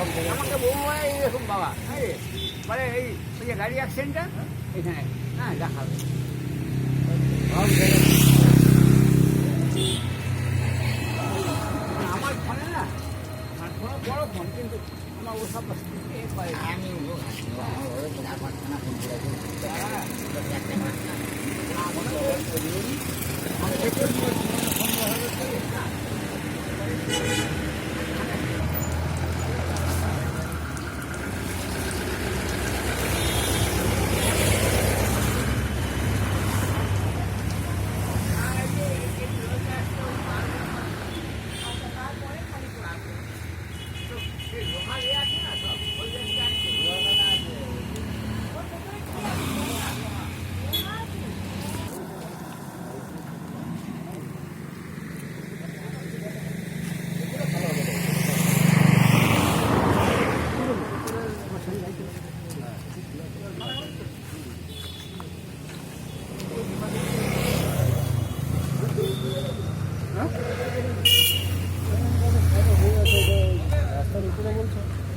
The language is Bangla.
আমাকে বউ বলে এইরকম বাবা হ্যাঁ বলে এই ওই যে গাড়ি অ্যাক্সিডেন্টটা এখানে। হ্যাঁ দেখাবে মানে আমার ফোনে না আমার ফোনে বড় ফোন কিন্তু আমার ওসব করে না। আমি আমার